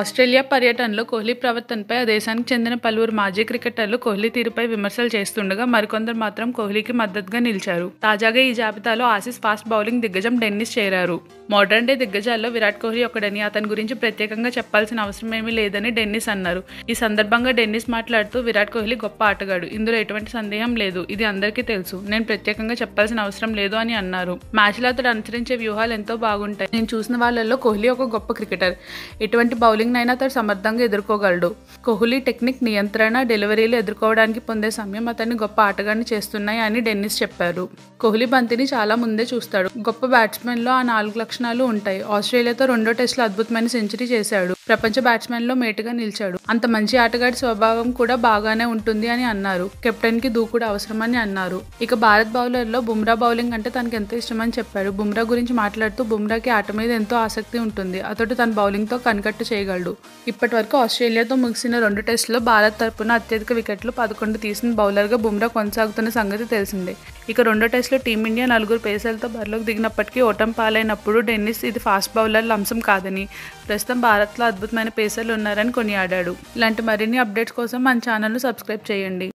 Australia పర్యటనలో కోహ్లీ ప్రవర్తనపై ఆ దేశానికి చెందిన పలువురు మాజీ క్రికెటర్లు కోహ్లీ తీరుపై విమర్శలు చేస్తుండగా మరికొందరు మాత్రం కోహ్లీకి మద్దతుగా నిలిచారు. తాజాగా ఈ జాబితాలో ఆసీస్ ఫాస్ట్ బౌలింగ్ దిగ్గజం డెన్నిస్ చేరారు. మోడర్న్ డే దిగ్గజాల్లో విరాట్ కోహ్లీ ఒకడని అతని గురించి ప్రత్యేకంగా చెప్పాల్సిన అవసరం ఏమీ లేదని డెన్నిస్ అన్నారు. ఈ సందర్భంగా డెన్నిస్ మాట్లాడుతూ విరాట్ కోహ్లీ గొప్ప ఆటగాడు ఇందులో ఎటువంటి సందేహం లేదు ఇది అందరికీ తెలుసు నేను ప్రత్యేకంగా చెప్పాల్సిన అవసరం లేదు అని అన్నారు. మ్యాచ్లో అతడు అనుసరించే వ్యూహాలు ఎంతో బాగుంటాయి. నేను చూసిన వాళ్ళల్లో కోహ్లీ ఒక గొప్ప క్రికెటర్. ఎటువంటి బౌలింగ్ నైనా అతడు సమర్థంగా ఎదుర్కోగలడు. కోహ్లీ టెక్నిక్ నియంత్రణ డెలివరీలు ఎదుర్కోవడానికి పొందే సమయం అతన్ని గొప్ప ఆటగాన్ని చేస్తున్నాయి అని డెన్నిస్ చెప్పారు. కోహ్లీ బంతిని చాలా ముందే చూస్తాడు. గొప్ప బ్యాట్స్మెన్లో ఆ నాలుగు లక్షణాలు ఉంటాయి. ఆస్ట్రేలియాతో రెండో టెస్టులు అద్భుతమైన సెంచరీ చేశాడు. ప్రపంచ బ్యాట్స్మెన్లో మేటుగా నిలిచాడు. అంత మంచి ఆటగాడి స్వభావం కూడా బాగానే ఉంటుంది అని అన్నారు. కెప్టెన్కి దూకుడు అవసరమని అన్నారు. ఇక భారత్ బౌలర్లో బుమ్రా బౌలింగ్ అంటే తనకి ఎంతో ఇష్టమని చెప్పాడు. బుమ్రా గురించి మాట్లాడుతూ బుమ్రాకి ఆట మీద ఎంతో ఆసక్తి ఉంటుంది. అతడు తన బౌలింగ్తో కనికట్టు చేయగలడు. ఇప్పటి వరకు ఆస్ట్రేలియాతో ముగిసిన రెండు టెస్టులో భారత్ తరపున అత్యధిక వికెట్లు పదకొండు తీసిన బౌలర్గా బుమ్రా కొనసాగుతున్న సంగతి తెలిసిందే. ఇక రెండో టెస్టులో టీమిండియా నలుగురు పేసర్లతో బరిలోకి దిగినప్పటికీ ఓటం పాలైనప్పుడు డెన్నిస్ ఇది ఫాస్ట్ బౌలర్ల అంశం కాదని ప్రస్తుతం భారత్లో అద్భుతమైన పేసర్లు ఉన్నారని కొనియాడాడు ఇలాంటి మరిన్ని అప్డేట్స్ కోసం మన ఛానల్ను సబ్స్క్రైబ్ చేయండి.